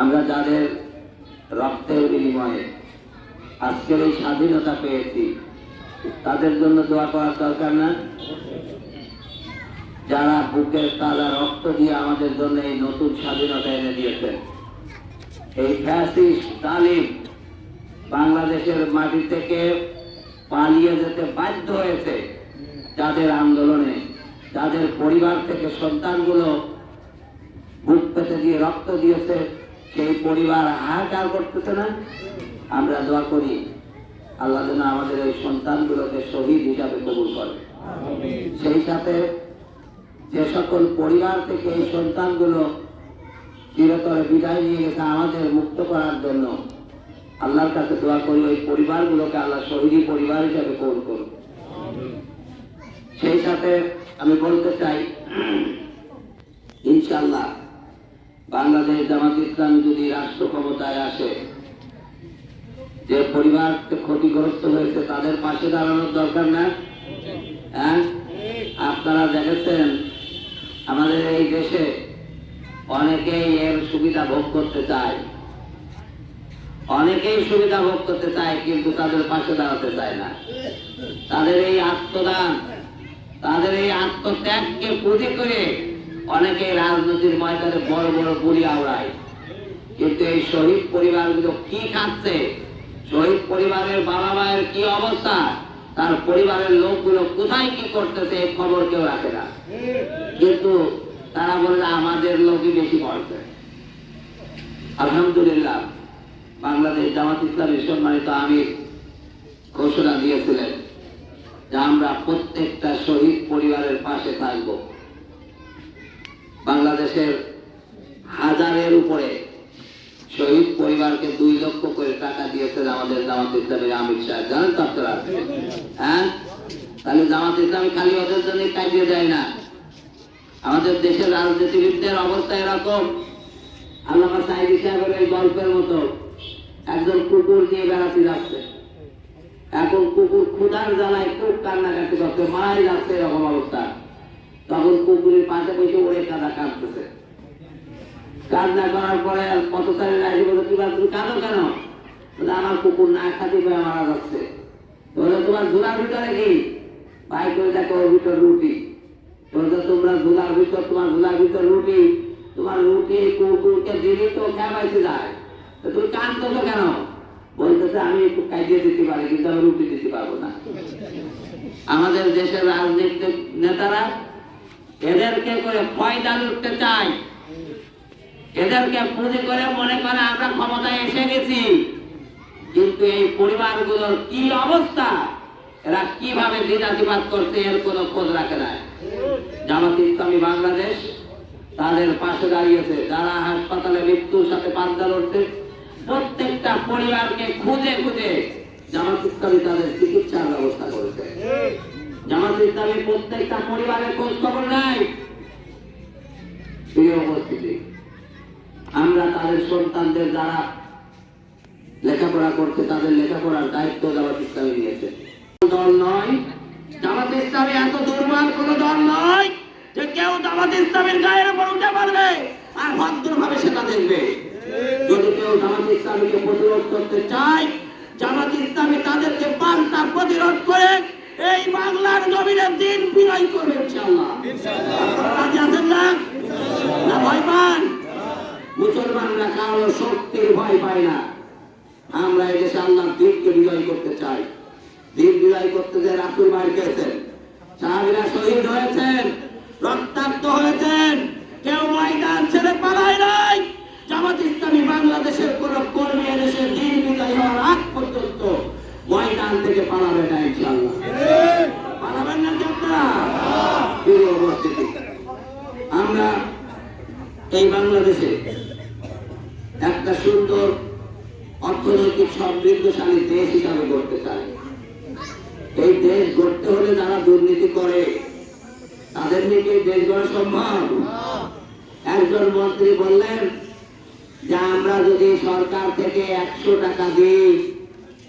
আমরা যাদের রক্তের বিনিময়ে আজকের এই স্বাধীনতা পেয়েছি, তাদের জন্য দোয়া করার দরকার না? যারা বুকের তাজা রক্ত দিয়ে আমাদের জন্য এই নতুন স্বাধীনতা এনে দিয়েছেন। এই ফ্যাসিস্ট তালিম বাংলাদেশের মাটি থেকে পালিয়ে যেতে বাধ্য হয়েছে যাদের আন্দোলনে, যাদের পরিবার থেকে সন্তানগুলো বুক পেতে দিয়ে রক্ত দিয়েছে। সেই পরিবার হাহাকার করতেছে না? আমরা দোয়া করি, আল্লাহ যেন আমাদের এই সন্তানগুলোকে শহীদ হিসাবে কবুল করে। সেই সাথে যে সকল পরিবার থেকে এই সন্তানগুলো চিরতরে বিদায় নিয়ে গেছে আমাদের মুক্ত করার জন্য, আল্লাহর কাছে দোয়া করি ওই পরিবারগুলোকে আল্লাহ শহীদী পরিবার হিসাবে কবুল করুন সেই সাথে আমি বলতে চাই ইনশাল্লাহ বাংলাদেশ জামাত ইসলাম যদি রাষ্ট্র ক্ষমতায় আসে, যে পরিবার ক্ষতিগ্রস্ত হয়েছে তাদের পাশে দাঁড়ানোর দরকার না? হ্যাঁ? আপনারা দেখেছেন, আমাদের এই দেশে অনেকেই এর সুবিধা ভোগ করতে চায়। অনেকেই সুবিধা ভোগ করতে চায়, কিন্তু তাদের পাশে দাঁড়াতে চায় না। তাদের এই আত্মদান, তাদের এই আত্মত্যাগকে পুঁজি করে অনেকে রাজনীতির ময়দানে বড় বড় গুলি আওড়ায়। কিন্তু এই শহীদ পরিবারগুলো কি খাচ্ছে? শহীদ পরিবারের বাবা মায়ের কি অবস্থা? তার পরিবারের লোকগুলো কোথায় কি করতেছে এই খবর কেউ রাখে না। কিন্তু তারা বললে আমাদের লোকই বেশি পড়ছে আলহামদুলিল্লাহ, বাংলাদেশ জামাত ইসলামের সম্মানিত আমির ঘোষণা দিয়েছিলেন যে আমরা প্রত্যেকটা শহীদ পরিবারের পাশে থাকব। বাংলাদেশের হাজারের উপরে শহীদ পরিবারকে দুই লক্ষ করে টাকা দিয়েছেন আমাদের জামাত ইসলামের আমির সাহেব। জানেন তো আপনারা? হ্যাঁ? তাহলে জামাত ইসলামী খালি ওদের জন্য কাটিয়ে দেয় না। আমাদের দেশের রাজনীতিবিদদের অবস্থা এরকম। আল্লাহ সাহেব সাহেবের এই গল্পের মতো একজন কুকুর নিয়ে বেড়াতে যাচ্ছে। এখন কুকুর ক্ষুধার জ্বালায় খুব কান্নাকাটি করছে, মারাই যাচ্ছে এরকম অবস্থা। তখন কুকুরের পাশে বসে ওরে কাদা কাঁদতেছে। কান্না করার পরে কত পথচারী রাজি বলে তুমি তুমি কাঁদো কেন? বলে, আমার কুকুর না খাতে পেয়ে মারা যাচ্ছে। বলে তোমার ঝুলার ভিতরে কি? ভাই করে দেখো ওর ভিতর রুটি। বলতে তোমরা ঝুলার ভিতর তোমার ঝুলার ভিতর রুটি? তোমার রুটি কুকুরকে দিলি তো খেয়ে যায়। তো তুমি কাঁদতেছো কেন? বলতেছে আমি একটু কাইয়ে দিতে পারি কিন্তু আমি রুটি দিতে পারব না। আমাদের দেশের রাজনৈতিক নেতারা এদেরকে করে ফয়দা লুটতে চায় এদেরকে পুঁজি করে মনে করে আমরা ক্ষমতায় এসে গেছি। কিন্তু এই পরিবারগুলোর কি অবস্থা? এরা কীভাবে দ্বিধাতিবাদ করছে এর কোনো খোঁজ রাখে না জামাত ইসলামী বাংলাদেশ তাদের পাশে দাঁড়িয়েছে। যারা হাসপাতালে মৃত্যুর সাথে পাঞ্জা লড়ছে, প্রত্যেকটা পরিবারকে খুঁজে খুঁজে জামাত ইসলামী তাদের চিকিৎসার ব্যবস্থা করেছে। জামাত ইসলামী প্রত্যেকটা পরিবারের খোঁজ খবর নাই। প্রিয় উপস্থিতি, আমরা তাদের সন্তানদের যারা লেখাপড়া করছে তাদের লেখাপড়ার দায়িত্ব জামাত ইসলামী নিয়েছে দল নয়। জামাত ইসলামী এত দুর্বল কোন দল নয় যে কেউ জামাত ইসলামের গায়ের উপর উঠে পারবে আর ভদ্রভাবে সেটা দেখবে। যদি কেউ জামাত ইসলামীকে প্রতিরোধ করতে চায়, জামাত ইসলামী তাদেরকে পাল্টা প্রতিরোধ করে এই বাংলার জমিনে দিন বিনয় করবে ইনশাআল্লাহ। রাজি আছেন না? না ভয় পান? মুসলমানরা কারও শক্তির ভয় পায় না। আমরা এই দেশে আল্লাহর দিনকে বিজয় করতে চাই। দিন বিজয় করতে যে রাসুল বাড়ি গেছেন সাহাবিরা শহীদ হয়েছেন রক্তাক্ত হয়েছেন কেউ ময়দান ছেড়ে পালায় নাই। জামাত ইসলামী বাংলাদেশের কোন কর্মী এদেশে দিন বিজয় হওয়ার আগ পর্যন্ত ময়দান থেকে পালাবে না ইনশাআল্লাহ পালাবেন না কি আপনারা প্রিয় উপস্থিতি আমরা এই বাংলাদেশে একটা সুন্দর অর্থনৈতিক সমৃদ্ধশালী দেশ হিসাবে গড়তে চাই এই দেশ গড়তে হলে যারা দুর্নীতি করে, তাদের নিয়ে দেশ গড়া সম্ভব। একজন মন্ত্রী বললেন যে, আমরা যদি সরকার থেকে একশো টাকা দিই,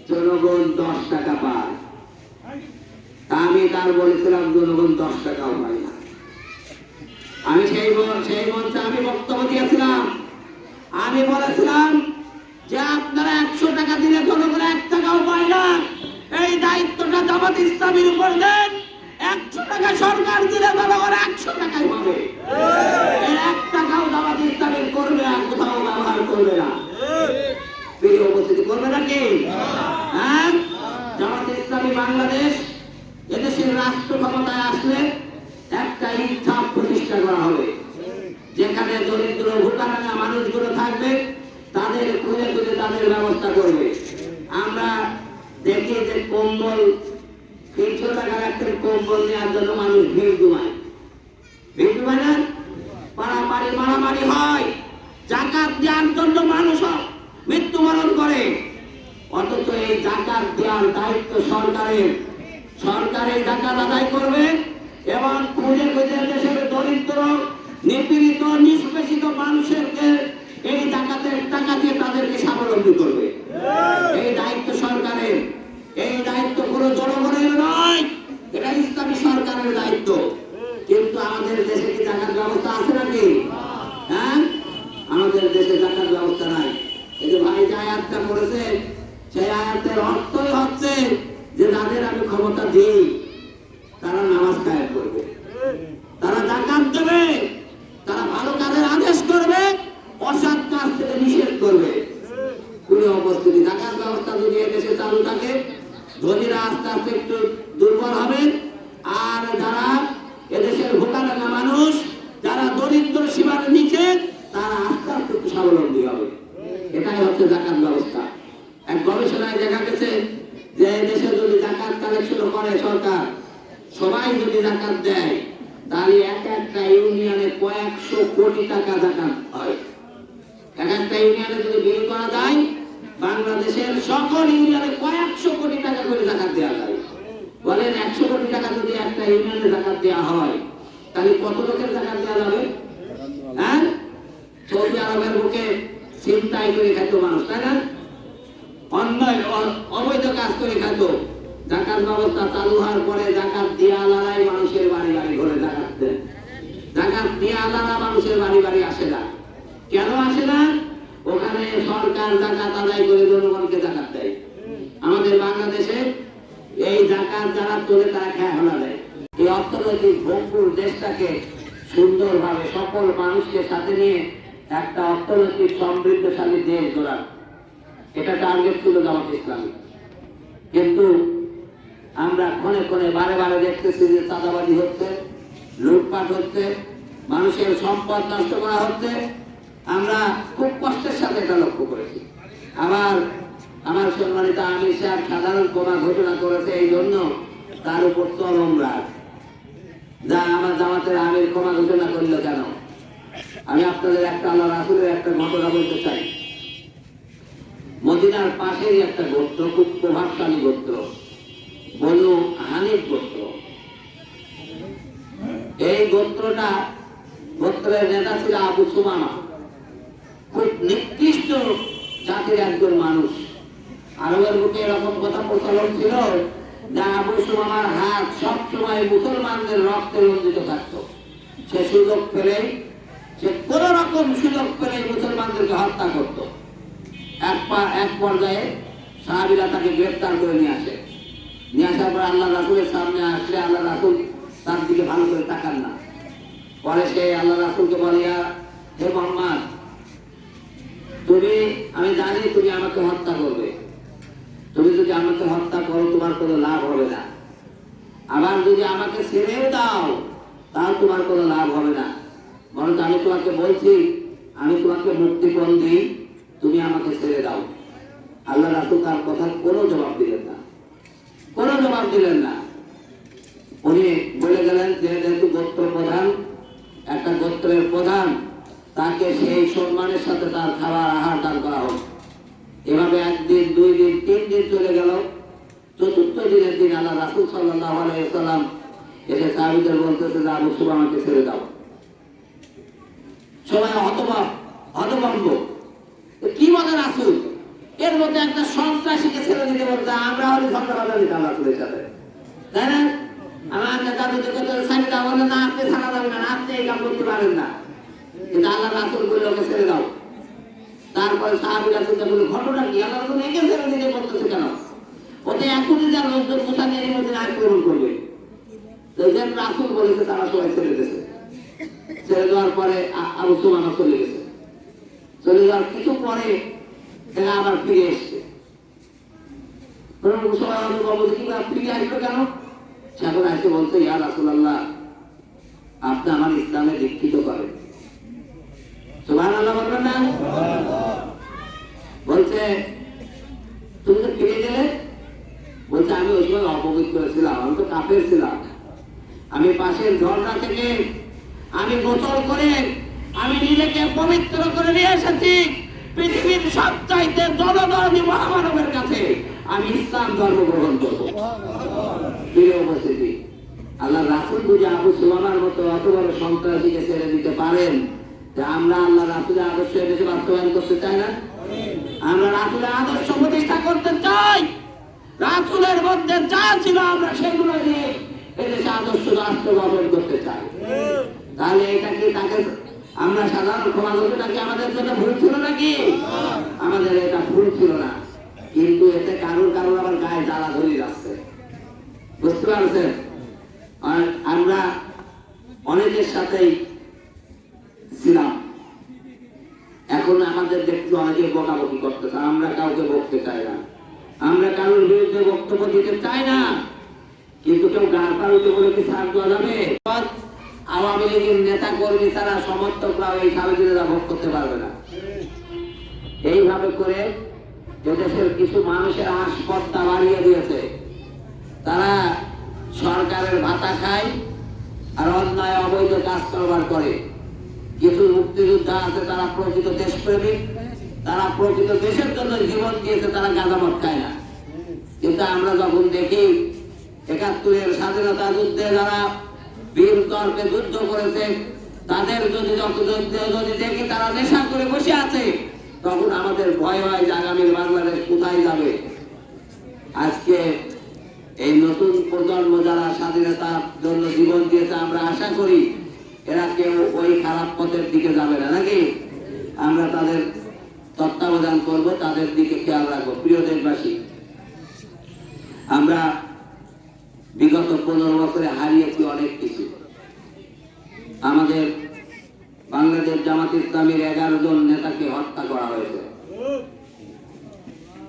জনগণ দশ টাকা পায়। আমি তার বলেছিলাম, জনগণ দশ টাকাও পায় না। আমি সেই সেই মঞ্চে আমি বক্তব্য দিয়েছিলাম। আমি বলেছিলাম যে আপনারা একশো টাকা দিলে জনগণ এক টাকাও পায় না। এই দায়িত্বটা জামাত ইসলামীর উপর দেন। একশো টাকা সরকার দিলে জনগণ একশো টাকাই পাবে। এক টাকাও জামাত ইসলামীর করবে আর কোথাও ব্যবহার করবে না। প্রিয় উপস্থিতি করবে নাকি? হ্যাঁ? জামাত ইসলামী বাংলাদেশ এদেশের রাষ্ট্র ক্ষমতায় আসলে প্রতিষ্ঠা করা হবে। যেখানে দরিদ্র ভূতারাঙা মানুষগুলো থাকবে, তাদের খুঁজে খুঁজে তাদের ব্যবস্থা করবে। আমরা দেখি যে কম্বল, তিনশো টাকার একটা কম্বল নেওয়ার জন্য মানুষ ভিড় জমায়। ভিড় জমায় না? পাড়াপাড়ি মারামারি হয়। জাকাত দেওয়ার জন্য মানুষ মৃত্যুবরণ করে। অথচ এই জাকাত দেওয়ার দায়িত্ব সরকারের। সরকারের জাকাত আদায় করবে। এবং খুঁজে খুঁজে দেশের দরিদ্র, নিপীড়িত, নিষ্পেষিত মানুষেরকে এই টাকাতে টাকা দিয়ে তাদেরকে স্বাবলম্বী করবে। এই দায়িত্ব সরকারের, এই দায়িত্ব কোনো জনগণের নয়, এটা ইসলামী সরকারের দায়িত্ব। কিন্তু আমাদের দেশে কি টাকার ব্যবস্থা আছে নাকি? হ্যাঁ? আমাদের দেশে জাকাত ব্যবস্থা নাই। এই যে ভাই যে আয়াতটা করেছে সেই আয়াতের অর্থই হচ্ছে যে তাদের আমি ক্ষমতা দিই। তারা নামাজ কায়েম করবে। তারা জাকাত দেবে, তারা ভালো কাজের আদেশ করবে, অসৎ কাজ থেকে নিষেধ করবে। পুরো উপস্থিতি জাকাত ব্যবস্থা যদি এদেশে চালু থাকে, ধনীরা আস্তে আস্তে একটু দুর্বল হবে। আর যারা এদেশের ভোটারাঙ্গা মানুষ, যারা দরিদ্র সীমার নিচে, তারা আস্তে আস্তে একটু স্বাবলম্বী হবে। এটাই হচ্ছে জাকাত ব্যবস্থা। এক গবেষণায় দেখা গেছে যে দেশে যদি জাকাত কালেকশন করে সরকার সবাই যদি জাকাত দেয়, তাহলে এক একটা ইউনিয়নে কয়েকশো কোটি টাকা জাকাত হয়। এক একটা ইউনিয়নে যদি বিল করা যায়, বাংলাদেশের সকল ইউনিয়নে কয়েকশো কোটি টাকা করে জাকাত দেওয়া যায়। বলেন, একশো কোটি টাকা যদি একটা ইউনিয়নে জাকাত দেওয়া হয়, তাহলে কত লোকের জাকাত দেওয়া যাবে? হ্যাঁ? সৌদি আরবের বুকে চিন্তাই করে খাইতো মানুষ, তাই না? অন্যায় অবৈধ কাজ করে খাইতো। জাকাত ব্যবস্থা চালু হওয়ার পরে জাকাত দিয়া লড়াই মানুষের বাড়ি বাড়ি ঘরে জাকাত দেন জাকাত দিয়া লড়া মানুষের বাড়ি বাড়ি আসে না। কেন আসে না? ওখানে সরকার জাকাত আদায় করে জনগণকে জাকাত দেয়। আমাদের বাংলাদেশে এই জাকাত যারা তোলে তারা খেয়া হলা দেয়। এই অর্থনৈতিক ভঙ্গুর দেশটাকে সুন্দরভাবে সকল মানুষকে সাথে নিয়ে একটা অর্থনৈতিক সমৃদ্ধশালী দেশ গড়ার। এটা টার্গেট ছিল জামাত ইসলামী। কিন্তু আমরা ক্ষণে ক্ষণে বারে বারে দেখতেছি যে চাঁদাবাজি হচ্ছে, লুটপাট হচ্ছে, মানুষের সম্পদ নষ্ট করা হচ্ছে। আমরা খুব কষ্টের সাথে এটা লক্ষ্য করেছি। আবার আমার সম্মানিত আমির সাহেব সাধারণ ক্ষমা ঘোষণা করেছে এই জন্য তার উপর চরম রাগ। যা আমার জামাতের আমির ক্ষমা ঘোষণা করল কেন? আমি আপনাদের একটা আল্লাহ রাসুলের একটা ঘটনা বলতে চাই। মদিনার পাশেই একটা গোত্র খুব প্রভাবশালী গোত্র বনু হানিফ গোত্র। এই গোত্রটা গোত্রের নেতা ছিল আবু সুমামা। খুব নিকৃষ্ট জাতির একজন মানুষ। আরবের বুকে এরকম কথা প্রচলন ছিল যে আবু সুমামার হাত সবসময় মুসলমানদের রক্তে রঞ্জিত থাকতো। সে সুযোগ পেলেই, সে কোন রকম সুযোগ পেলেই মুসলমানদেরকে হত্যা করতো। এক এক পর্যায়ে সাহাবিরা তাকে গ্রেফতার করে নিয়ে আসে। নিয়ে আসার পর আল্লাহ রাসুলের সামনে আসলে আল্লাহ রাসুল তার দিকে ভালো করে তাকান না। পরে সে আল্লাহ রাসুলকে বলে হে মোহাম্মদ, তুমি, আমি জানি তুমি আমাকে হত্যা করবে। তুমি যদি আমাকে হত্যা করো, তোমার কোনো লাভ হবে না। আবার যদি আমাকে ছেড়েও দাও, তাও তোমার কোনো লাভ হবে না। বরং আমি তোমাকে বলছি, আমি তোমাকে মুক্তিপণ দিই, তুমি আমাকে ছেড়ে দাও। আল্লাহ রাসুল তার কথার কোনো জবাব দিলেন না। কোনো জবাব দিলেন না। উনি বলে গেলেন, যে যেহেতু গোত্র প্রধান, একটা গোত্রের প্রধান, তাকে সেই সম্মানের সাথে তার খাবার আহার দান করা হোক। এভাবে একদিন, দুই দিন, তিন দিন চলে গেল। চতুর্থ দিনের দিন আল্লাহ রাসুল সাল্লাহ আলাইসাল্লাম এসে সাহাবিদের বলতেছে, যে আবু সুবা আমাকে ছেড়ে দাও। সবাই হতবাক, হতভম্ব। কি বলে রাসুল? এর মধ্যে একটা সন্ত্রাসীকে ছেড়ে দিতে বলতে আমরা হলে ঝগড়া দিতাম রাসুলের সাথে। তাই না? আমার নেতা যদি কত দাও বলে, না, আপনি ছাড়া যাবে না, আপনি এই কাম করতে পারেন না। কিন্তু আল্লাহ রাসুল বললে, ওকে ছেড়ে দাও। তারপরে সাহাবিরা চিন্তা করল, ঘটনা কি? আল্লাহ রসুল একে ছেড়ে দিকে করতেছে কেন? ওতে এখনই যা লোকজন মুসানি এর মধ্যে আক্রমণ করবে। তো যেন রাসুল বলেছে, তারা সবাই ছেড়ে দিয়েছে। ছেড়ে দেওয়ার পরে আবু সুমানা চলে গেছে। চলে যাওয়ার কিছু পরে এরা আবার ফিরে এসছে। দেখি বলছে তুমি ফিরে গেলে? বলছে, আমি ওই সময় অপবিত্র ছিলাম, আমি তো কাপের ছিলাম। আমি পাশের ঝর্ণা থেকে, আমি গোসল করে, আমি নিজেকে পবিত্র করে নিয়ে এসেছি। পৃথিবীর সবচাইতে জনদরদি মহামানবের কাছে। আমি ইসলাম ধর্ম গ্রহণ করব। আল্লাহ রাসুল বুঝে আবু সুলামার মতো অত বড় সন্ত্রাসীকে ছেড়ে দিতে পারেন যে আমরা আল্লাহ রাসুলের আদর্শ এদেশে বাস্তবায়ন করতে চাই না? আমরা রাসুলের আদর্শ প্রতিষ্ঠা করতে চাই। রাসুলের মধ্যে যা ছিল আমরা সেগুলো নিয়ে এদেশে আদর্শ রাষ্ট্র গঠন করতে চাই। তাহলে এটা কি তাকে আমরা সাধারণ ক্ষমা করব, নাকি আমাদের জন্য ভুল ছিল নাকি? আমাদের এটা ভুল ছিল না। কিন্তু এতে কারোর কারোর আবার গায়ে জ্বালা ধরে যাচ্ছে। বুঝতে পারছেন? আমরা অনেকের সাথেই ছিলাম। এখন আমাদের দেখতে অনেকে বকাবকি করতেছে, আমরা কাউকে বকতে চাই না। আমরা কারোর বিরুদ্ধে বক্তব্য দিতে চাই না। কিন্তু কেউ গার পার উঠে বলে কি সার দেওয়া যাবে? আওয়ামী লীগের নেতা কর্মী ছাড়া সমর্থকরা এই স্বাধীনতা ভোগ করতে পারবে না। এইভাবে করে এদেশের কিছু মানুষের আসপত্তা বাড়িয়ে দিয়েছে। তারা সরকারের ভাতা খায় আর অন্যায় অবৈধ কাজ কারবার করে। কিছু মুক্তিযোদ্ধা আছে, তারা প্রকৃত দেশপ্রেমিক। তারা প্রকৃত দেশের জন্য জীবন দিয়েছে, তারা গাঁজামত খায় না। কিন্তু আমরা যখন দেখি, একাত্তরের স্বাধীনতা যুদ্ধে যারা বীর তর্কে যুদ্ধ করেছে। তাদের যদি যদি দেখি তারা নেশা করে বসে আছে, তখন আমাদের ভয় হয় যে আগামীর বাংলাদেশ কোথায় যাবে। আজকে এই নতুন প্রজন্ম যারা স্বাধীনতার জন্য জীবন দিয়েছে, আমরা আশা করি এরা কেউ ওই খারাপ পথের দিকে যাবে না, নাকি? আমরা তাদের তত্ত্বাবধান করব, তাদের দিকে খেয়াল রাখব। প্রিয় দেশবাসী, আমরা বিগত পনেরো বছরে হারিয়েছি অনেক কিছু। আমাদের বাংলাদেশ জামাত ইসলামের এগারো জন নেতাকে হত্যা করা হয়েছে।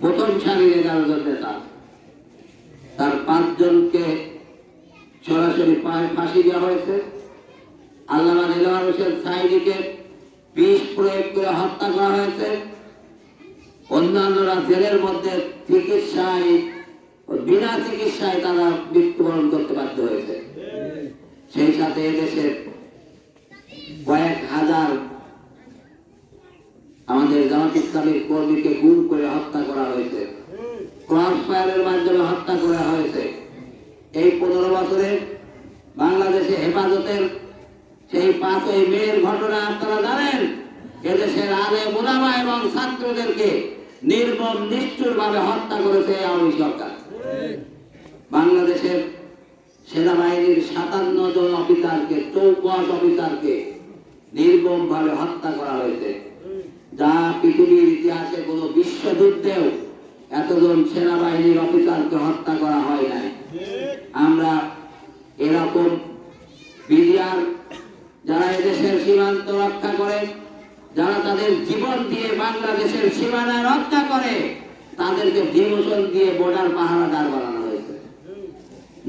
প্রথম সারির এগারো জন নেতা। তার পাঁচজনকে সরাসরি পায়ে ফাঁসি দেওয়া হয়েছে। আল্লামা দিলওয়ার হোসেন সাইদিকে বিষ প্রয়োগ করে হত্যা করা হয়েছে। অন্যান্যরা জেলের মধ্যে চিকিৎসায় বিনা চিকিৎসায় তারা মৃত্যুবরণ করতে বাধ্য হয়েছে। সেই সাথে এদেশের কয়েক হাজার আমাদের জামাত কর্মীকে গুম করে হত্যা করা হয়েছে। ক্রস ফায়ারের মাধ্যমে হত্যা করা হয়েছে। এই পনেরো বছরে বাংলাদেশে হেফাজতের সেই পাঁচই মেয়ের ঘটনা আপনারা জানেন। এদেশের আলে মোলামা এবং ছাত্রদেরকে নির্মম নিষ্ঠুর ভাবে হত্যা করেছে আওয়ামী সরকার। বাংলাদেশের সেনাবাহিনীর সাতান্ন জন অফিসারকে চৌকশ অফিসারকে নির্মম ভাবে হত্যা করা হয়েছে। যা পৃথিবীর ইতিহাসে কোনো বিশ্বযুদ্ধেও এতজন সেনাবাহিনীর অফিসারকে হত্যা করা হয় নাই। আমরা এরকম বিডিআর যারা এদেশের সীমান্ত রক্ষা করে, যারা তাদের জীবন দিয়ে বাংলাদেশের সীমানা রক্ষা করে তাদেরকে ডিমোশন দিয়ে বর্ডার পাহারাদার বানানো হয়েছে।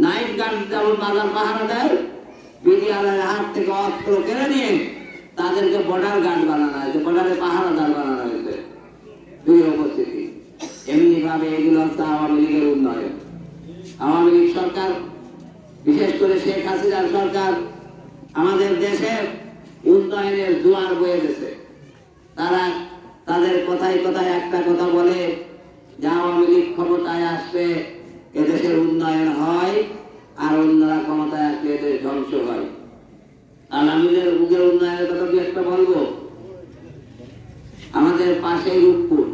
নাইট গার্ড যেমন বাজার পাহারা দেয় বিডিআরের হাত থেকে অস্ত্র কেড়ে নিয়ে তাদেরকে বর্ডার গার্ড বানানো হয়েছে, বর্ডারে পাহারাদার বানানো হয়েছে। দুই উপস্থিতি এমনি ভাবে এগুলো হচ্ছে আওয়ামী লীগের উন্নয়ন। আওয়ামী লীগ সরকার, বিশেষ করে শেখ হাসিনার সরকার, আমাদের দেশের উন্নয়নের জোয়ার বয়ে গেছে। তারা তাদের কথায় কথায় একটা কথা বলে যে আওয়ামী লীগ ক্ষমতায় আসবে, এদেশের উন্নয়ন হয়, আর অন্যরা ক্ষমতায় আসলে এদের ধ্বংস হয়। আর আমি বুকের উন্নয়নের কথা দু একটা বলব, আমাদের পাশেই রূপপুর,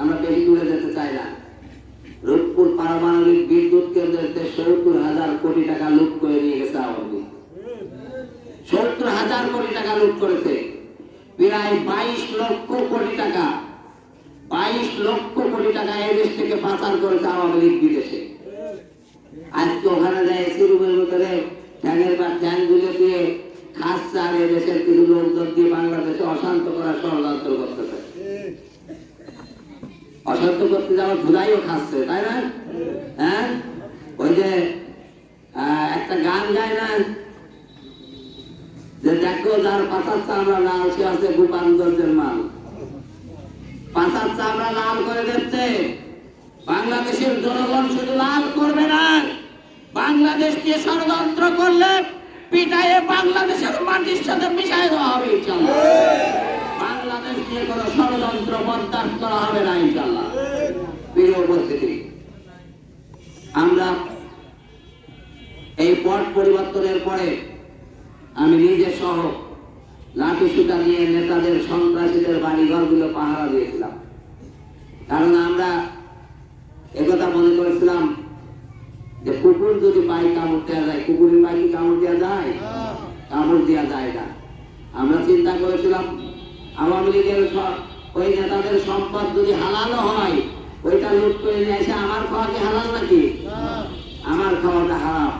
আমরা বেশি দূরে যেতে চাই না। রূপপুর পারমাণবিক বিদ্যুৎ কেন্দ্রের সত্তর হাজার কোটি টাকা লুট করে নিয়ে গেছে আওয়ামী সত্তর হাজার কোটি টাকা লুট করেছে। প্রায় বাইশ লক্ষ কোটি টাকা লক্ষ কোটি টাকা এই দেশ থেকে পাচার করেছে আওয়ামী লীগ বিদেশে। আজকে ওখানে যায় এসি রুমের ভিতরে ফ্যানের বা ফ্যানগুলো দিয়ে খাচ্ছে আর এদেশের কিছু লোকজন দিয়ে বাংলাদেশে অশান্ত করার ষড়যন্ত্র করতেছে। অশান্ত করতে যাওয়ার ধুলাইও খাচ্ছে, তাই না? হ্যাঁ? ওই যে একটা গান গায় না? যে দেখো যার পাশার চামড়া লাল সে আছে গোপালগঞ্জের মাল। পাশার চামড়া লাল করে দিচ্ছে। বাংলাদেশের জনগণ শুধু লাল করবে না, বাংলাদেশকে ষড়যন্ত্র করলে পিটায়ে বাংলাদেশের মাটির সাথে মিশাই দেওয়া হবে ইনশাল্লাহ। বাংলাদেশ নিয়ে কোনো ষড়যন্ত্র বরদাস্ত হবে না ইনশাল্লাহ। প্রিয় উপস্থিতি, আমরা এই পট পরিবর্তনের পরে আমি নিজে সহ লাঠি সুতা নিয়ে নেতাদের সন্ত্রাসীদের বাড়ি ঘরগুলো পাহারা দিয়েছিলাম। কারণ আমরা একথা মনে করেছিলাম যে কুকুর যদি পাই কামড় দেওয়া যায় কুকুরের পাই কামড় দেওয়া যায়? কামড় দেওয়া যায় না। আমরা চিন্তা করেছিলাম আওয়ামী লীগের ওই নেতাদের সম্পদ যদি হালালো হয় ওইটা লুট করে নিয়ে এসে আমার খাওয়া কি হালাল নাকি? আমার খাওয়াটা হারাম।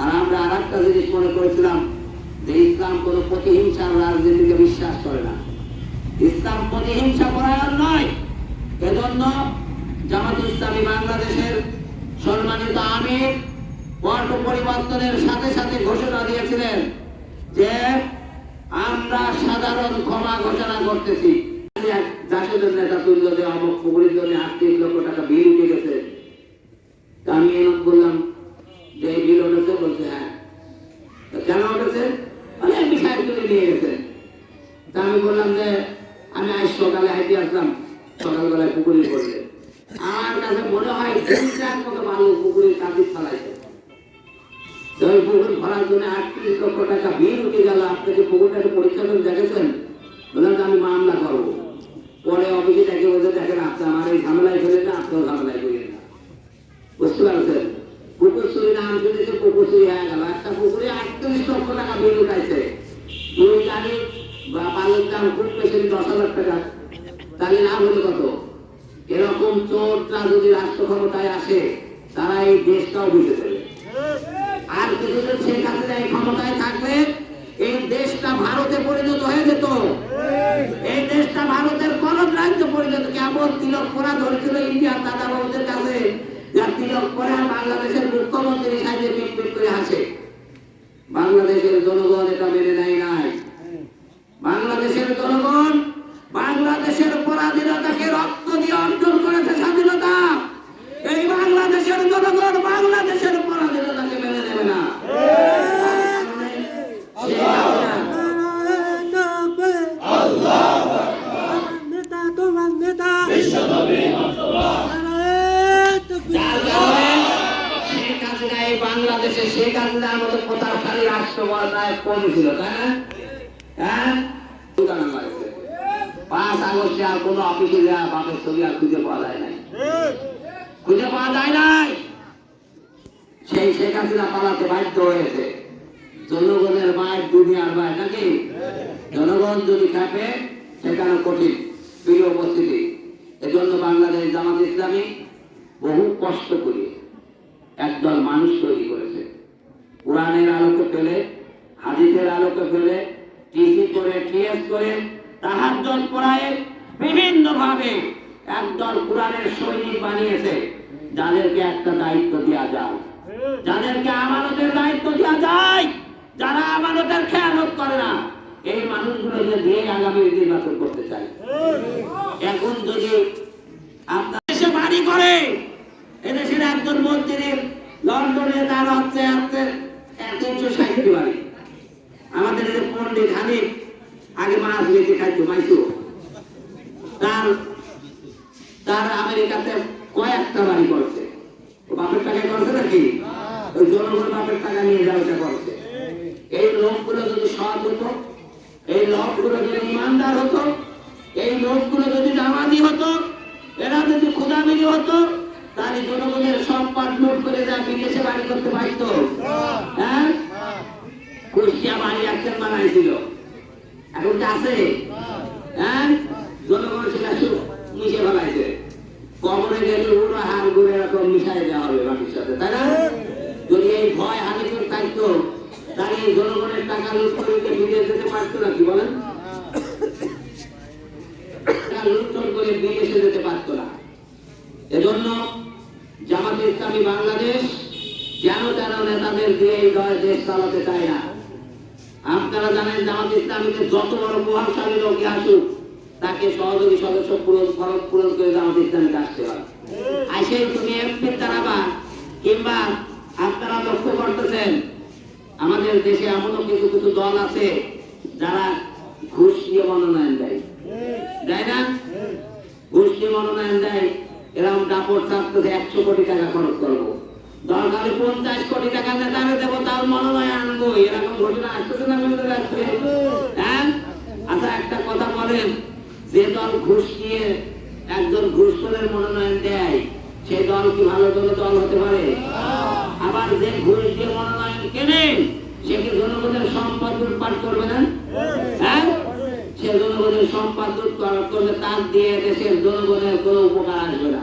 আর আমরা আর একটা জিনিস মনে করেছিলাম ইসলাম কোনো প্রতিহিংসার রাজনীতিকে বিশ্বাস করে না। ইসলাম প্রতিহিংসা পরায়ণ নয়। এজন্য জামাত ইসলামী বাংলাদেশের সম্মানিত আমির পট পরিবর্তনের সাথে সাথে ঘোষণা দিয়েছিলেন যে আমরা সাধারণ ক্ষমা ঘোষণা করতেছি। জাসদের নেতা তুল্য যে অমুক পুকুরের জন্য লক্ষ টাকা বিল উঠাইছে। দুই গাড়ি বা দাম খুব বেশি, দশ হাজার টাকা। তাহলে হলো কত? এরকম চোরটা যদি রাষ্ট্র ক্ষমতায় আসে, তারা এই দেশটাও বুঝে দেবে। আর কিছুদিন এই ক্ষমতায় থাকলে এই দেশটা ভারতে পরিণত হয়ে যেত। এই দেশটা ভারতের কলম রাজ্যে পরিণত। কেমন তিলক পরা ধরেছিল ইন্ডিয়ার দাদা বাবুদের কাছে যার তিলক পরা বাংলাদেশের মুখ্যমন্ত্রী পিট করে হাসে। বাংলাদেশের জনগণ এটা মেনে নেয় নাই। বাংলাদেশের জনগণ বাংলাদেশের পরাধীনতাকে রক্ত দিয়ে অর্জন করেছে স্বাধীনতা এই বাংলাদেশের জনগণ বাংলাদেশের পরাধীনতাকে মেনে নেবে না শেখ হাসিনা নেতা তোমার নেতা যার কারণে শেখ হাসিনা এই বাংলাদেশে শেখ হাসিনার মতো প্রতাপশালী রাষ্ট্র নায়ক ছিল, তাই না? হ্যাঁ? পাঁচ আগস্টে আর কোনো অফিসে যাওয়া বাপের ছবি আর খুঁজে পাওয়া যায় নাই। খুঁজে পাওয়া যায় নাই। সেই শেখ হাসিনা পালাতে বাধ্য হয়েছে। জনগণের মায়ের দুনিয়ার মায় নাকি? জনগণ যদি খাপে সেখানে কঠিন, প্রিয় উপস্থিতি। এজন্য বাংলাদেশ জামাত ইসলামী বহু কষ্ট করে একদল মানুষ তৈরি করেছে। কোরআনের আলোকে ফেলে হাদিসের আলোকে ফেলে, টিসি করে, টিএস করে তাহার দল পড়ায় বিভিন্ন ভাবে একদল কোরআনের সৈনিক বানিয়েছে। যাদেরকে একটা দায়িত্ব দেওয়া যায়। যাদেরকে আমানতের দায়িত্ব দেওয়া যায়, যারা আমানতের খেয়ালত করে না। এই মানুষগুলো যে দিয়ে আগামী নির্বাচন করতে চায়। এখন যদি আপনার বাড়ি করে, এদেশের একজন মন্ত্রীর লন্ডনে তার হচ্ছে হচ্ছে তিনশো ষাটটি বাড়ি। আমাদের পন্ডিত হানিফ, আগে মাছ বেঁচে খাইতো, মাইতো। তার তার আমেরিকাতে কয়েকটা বাড়ি করছে। বাপের টাকায় করছে নাকি? ওই জনগণ বাপের টাকা নিয়ে যাও এটা করছে। এই লোকগুলো যদি সৎ হতো, এই লোকগুলো যদি ইমানদার হতো, এই লোকগুলো যদি জামাতি হতো, এরা যদি ক্ষুদাবিনি হতো, তাহলে জনগণের সম্পদ লুট করে যা বিদেশে বাড়ি করতে পারত। হ্যাঁ? কুষ্টিয়া এখন কি আছে। হ্যাঁ? মিশে ফেলাইছে। টাকাও মিশাই দেওয়া হবে মাটির সাথে, তাই না? যদি এই ভয় হানিকর থাকতো তাহলে এই জনগণের টাকা লুট করে যেতে পারতো না কি বলেন লুণ্ঠন করে বিদেশে যেতে পারতো না। এজন্য জামাত ইসলামী বাংলাদেশ যেন তেন নেতাদের দিয়ে এই দেশ চালাতে চায় না। আপনারা জানেন জামাত ইসলামীতে যত বড় প্রভাবশালী লোক আসুক, তাকে সহযোগী সদস্য পূরণ খরচ পূরণ করে জামাত ইসলামীকে আসতে হয় সেই তুমি এমপির দাঁড়াবা কিংবা আপনারা লক্ষ্য করতেছেন, আমাদের দেশে এমনও কিছু কিছু দল আছে যারা ঘুষ দিয়ে মনোনয়ন দেয়। দেয় না? ঘুষ দিয়ে মনোনয়ন দেয়, এরকম দাপট থাকতেছে একশো কোটি টাকা খরচ করব। দরকারে পঞ্চাশ কোটি টাকা নেতারে দেবো তার মনোনয়ন আনব, এরকম ঘটনা আসতেছে না আমাদের রাজ্যে? হ্যাঁ? আচ্ছা একটা কথা বলেন। যে দল ঘুষ নিয়ে একজন ঘুষখোরের মনোনয়ন দেয়, সেই দল কি ভালো দল দল হতে পারে? আবার যে ঘুষ দিয়ে মনোনয়ন কেনে, সে কি জনগণের সম্পদ লুটপাট করবে না? হ্যাঁ? সে জনগণের সম্পদ লুটপাট করবে তার দিয়ে দেশের জনগণের কোনো উপকার আসবে না।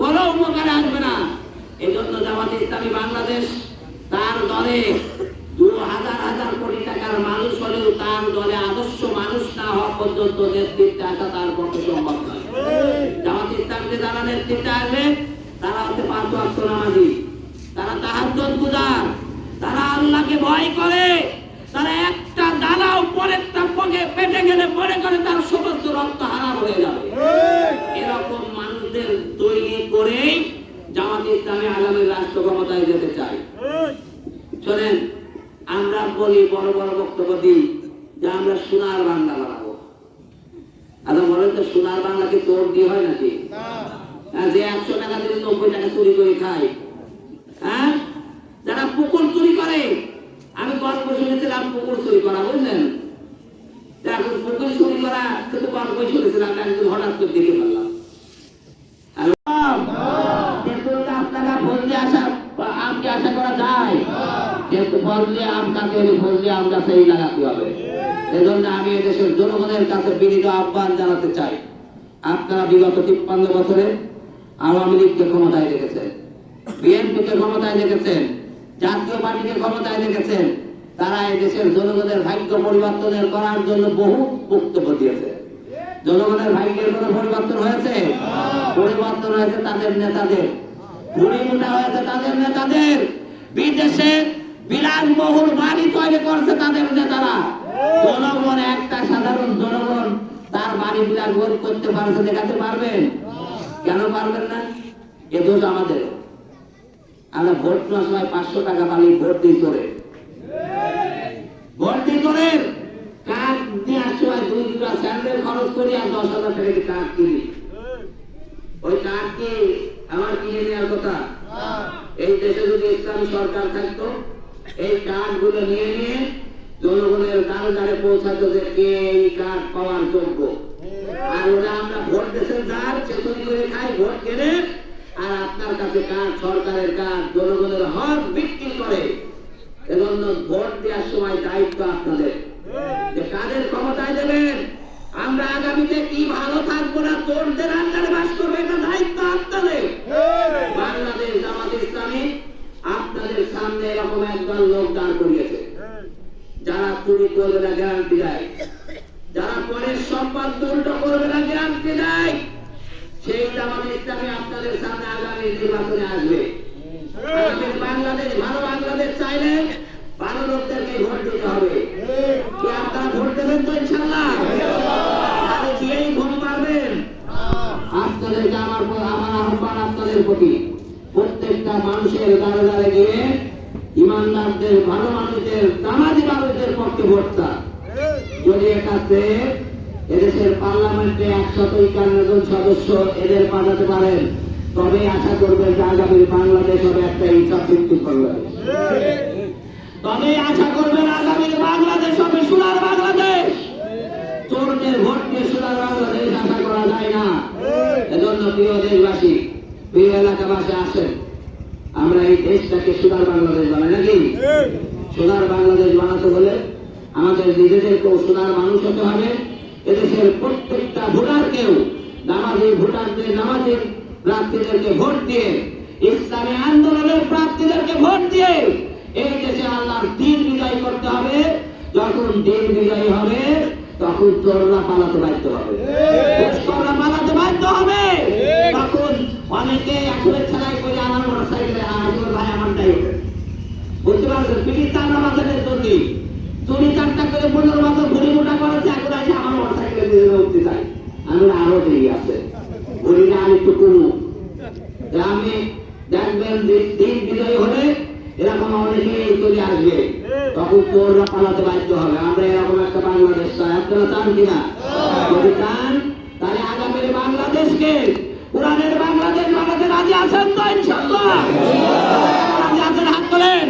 কোনো উপকার আসবে না। এই জন্য জামাত ইসলামী বাংলাদেশ তার দলে দু হাজার হাজার কোটি টাকার মানুষ হলেও তার দলে আদর্শ মানুষ না হওয়া পর্যন্ত নেতৃত্বে আসা তার পক্ষে সম্ভব নয়। জামাত ইসলামকে যারা নেতৃত্বে আসবে তারা হচ্ছে পাঁচ ওয়াক্ত নামাজি। তারা তাহাজ্জুদ গুজার। তারা আল্লাহকে ভয় করে। তারা একটা দানাও পরেরটা পকে পেটে গেলে পরে করে তার সমস্ত রক্ত হারাম হয়ে যাবে। এরকম মানুষদের তৈরি করেই জামাত ইসলামী আগামী রাষ্ট্র ক্ষমতায় যেতে চাই শোনেন আমরা বলি বড় বড় বক্তব্য দিই যে আমরা সোনার বাংলা বানাবো। আচ্ছা বলেন তো সোনার বাংলাকে চোর দিয়ে হয় নাকি? হ্যাঁ, যে একশো টাকা দিলে নব্বই টাকা চুরি করে খায়। হ্যাঁ? যারা পুকুর চুরি করে আমি গল্প শুনেছিলাম পুকুর চুরি করা বুঝলেন? এখন পুকুর চুরি করা কিন্তু গল্প শুনেছিলাম একদিন হঠাৎ করে দেখে ফেললাম। কিন্তু ফল দিয়ে আম কাকে হলে ফল দিয়ে আম গাছেই লাগাতে হবে। এজন্য আমি এদেশের জনগণের কাছে বিনীত আহ্বান জানাতে চাই। আপনারা বিগত তিপ্পান্ন বছরে আওয়ামী লীগকে ক্ষমতায় রেখেছেন, বিএনপিকে ক্ষমতায় রেখেছেন, জাতীয় পার্টিকে ক্ষমতায় রেখেছেন, তারা এদেশের জনগণের ভাগ্য পরিবর্তনের করার জন্য বহু বক্তব্য দিয়েছে। জনগণের ভাগ্যের কোনো পরিবর্তন হয়েছে? পরিবর্তন হয়েছে তাদের নেতাদের। পরিমোটা হয়েছে তাদের নেতাদের। বিদেশে বিলাসবহুল বাড়ি তৈরি করছে তাদের নেতারা। জনগণ একটা সাধারণ জনগণ তার বাড়ি বিলাসবহুল করতে পারছে দেখাতে পারবেন কেন পারবেন না? এ দোষ আমাদের। আমরা ভোট নেওয়ার সময় পাঁচশো টাকা পালি ভোট দিই করে ভোট দিই করে কার্ড নেওয়ার সময় দুই দুটা স্যান্ডেল খরচ করি আর দশ হাজার টাকা দিয়ে কার্ড কিনি। ওই কার্ড কি আমার কিনে নেওয়ার কথা? এই দেশে যদি ইসলামী সরকার থাকতো এই কার্ডগুলো নিয়ে নিয়ে জনগণের দ্বারে দ্বারে পৌঁছাতো যে কে এই কার্ড পাওয়ার যোগ্য। আর ওরা আমরা ভোট দেশের যার চেতনি করে খাই ভোট কেনে আর আপনার কাছে কার্ড সরকারের কার্ড জনগণের হক বিক্রি করে। এজন্য ভোট দেওয়ার সময় দায়িত্ব আপনাদের। যে কাদের ক্ষমতায় দেবেন? আমরা আগামীতে কি ভালো থাকব না? চোরদের আন্ডারে বাস করব এটা দায়িত্ব আপনাদের। বাংলাদেশ জামাত ইসলামী আপনাদের সামনে এরকম একদল লোক দাঁড় করিয়েছে। যারা চুরি করবে না গ্যারান্টি দেয়। যারা পরের সম্পদ উল্টো করবে না গ্যারান্টি দেয়। সেই জামাত ইসলামী আপনাদের সামনে আগামী নির্বাচনে আসবে। আমাদের বাংলাদেশ, ভালো বাংলাদেশ চাইলে ভালো লোকদেরকে ভোট দিতে হবে। আপনারা ভোট দেবেন তো ইনশাল্লাহ আপনাদেরকে আমার আমার আহ্বান আপনাদের প্রতি। প্রত্যেকটা মানুষের দ্বারে দ্বারে গিয়ে ইমানদারদের, ভালো মানুষদের দামাজি মানুষদের পক্ষে ভোটটা। যদি এটাতে এদেশের পার্লামেন্টে একশত একান্ন জন সদস্য এদের পাঠাতে পারেন তবে আশা করবেন যে আগামী বাংলাদেশ হবে একটা ইনসাফ ভিত্তিক বাংলাদেশ। তবে আশা করবেন আগামী বাংলাদেশ হবে সোনার বাংলাদেশ। চোরদের ভোট দিয়ে সোনার বাংলাদেশ আশা করা যায় না। এজন্য প্রিয় দেশবাসী প্রিয় এলাকাবাসী আসেন আমরা এই দেশটাকে সোনার বাংলাদেশ বানাই নাকি? সোনার বাংলাদেশ বানাতে হলে আমাদের নিজেদেরকেও সোনার মানুষ হতে হবে। এদেশের প্রত্যেকটা ভোটারকেও নামাজি ভোটারদের নামাজি প্রার্থীদেরকে ভোট দিয়ে ইসলামী আন্দোলনের প্রার্থীদেরকে ভোট দিয়ে এই দেশে আল্লাহর দিন বিজয় করতে হবে। যখন দিন বিজয় হবে তখন চোররা পালাতে বাধ্য হবে। পালাতে বাধ্য হবে। অনেকে আসলে ছাড়াই করে আমার মোটর সাইকেলে আসলে ভাই আমার তাই বুঝতে পারছেন পিঠি চার বাজারের যদি চুরি চারটা করে পনেরো বছর ঘুরি মোটা করেছে এখন আসে আমার মোটর সাইকেলে দিয়ে উঠতে চাই আমি আরও দেরি আছে। ঘুরিটা আমি একটু কমু। আমি দেখবেন যে দিন বিজয় হলে এরকম অনেকেই চলে আসবে। তখন চোররা পালাতে বাধ্য হবে। আমরা এরকম একটা বাংলাদেশ চাই। আপনারা চান কিনা? যদি চান তাহলে আগামীর বাংলাদেশকে কোরআনের রাজি আছেন তো ইনশাল্লাহ রাজি আছেন, হাত তোলেন।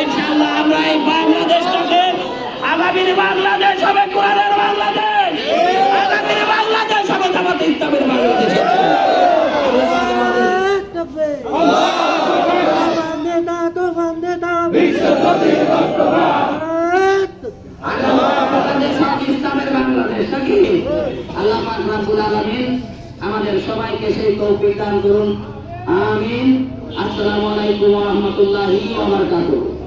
ইনশাল্লাহ আমরা এই বাংলাদেশটাকে আগামীর বাংলাদেশ হবে, কোরআনের বাংলাদেশ। আগামীর বাংলাদেশ হবে, জামাতে ইসলামের বাংলাদেশ আল্লাহ আলামিন আমাদের সবাইকে সেই তৌফিক দান করুন। আমিন। আসসালামু আলাইকুম ওয়া রাহমাতুল্লাহি ওয়া বারাকাতুহু।